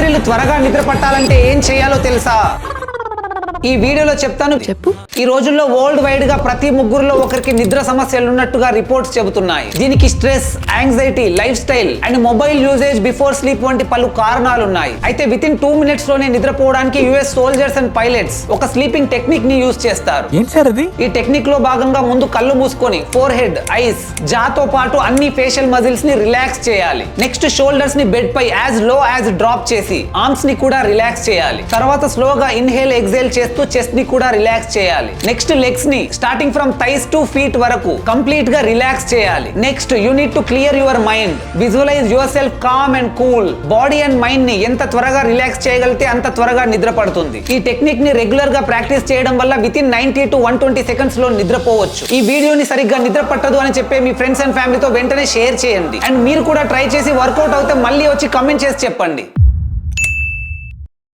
రాత్రిళ్ళు త్వరగా నిద్ర పట్టాలంటే ఏం చేయాలో తెలుసా? ఈ వీడియోలో చెప్తాను. చెప్పు. ఈ రోజుల్లో వరల్డ్ వైడ్గా ప్రతి ముగ్గురులో ఒకరికి నిద్ర సమస్యలు ఉన్నట్టుగా రిపోర్ట్స్ చెబుతున్నాయి. దీనికి stress anxiety lifestyle and mobile usage before sleep వంటి పలు కారణాలు ఉన్నాయి అయితే విత్ ఇన్ టూ మినిట్స్లోనే నిద్రపోవడానికి యుఎస్ సోల్జర్స్ అండ్ పైలట్స్ ఒక స్లీపింగ్ టెక్నిక్ని యూజ్ చేస్తారు. ఈ టెక్నిక్లో భాగంగా ముందు కళ్ళు మూసుకొని ఫోర్ హెడ్ ఐస్ జాతో పాటు అన్ని ఫేషియల్ మజిల్స్ని రిలాక్స్ చేయాలి. నెక్స్ట్ షోల్డర్స్ని బెడ్ పై యాజ్లో యాజ్ డ్రాప్ చేసి ఆర్మ్స్ని కూడా రిలాక్స్ చేయాలి. తర్వాత స్లోగా ఇన్హేల్ ఎగ్జేల్ చేస్తూ చెస్ట్ని కూడా రిలాక్స్ చేయాలి. Next లెగ్స్ని starting from thighs to feet వరకు కంప్లీట్గా రిలాక్స్ చేయాలి. Next you need to clear your mind visualize yourself calm and cool body and మైండ్ని ఎంత త్వరగా రిలాక్స్ చేయగలిగితే అంత త్వరగా నిద్ర పడుతుంది. ఈ టెక్నిక్ని రెగ్యులర్గా ప్రాక్టీస్ చేయడం వల్ల within ninety to one twenty సెకండ్స్లో నిద్రపోవచ్చు. ఈ వీడియోని సరిగ్గా నిద్ర పట్టదు అని చెప్పే మీ ఫ్రెండ్స్ అండ్ ఫ్యామిలీతో వెంటనే షేర్ చేయండి. అండ్ మీరు కూడా ట్రై చేసి వర్కౌట్ అవుతే మళ్ళీ వచ్చి కమెంట్ చేసి చెప్పండి.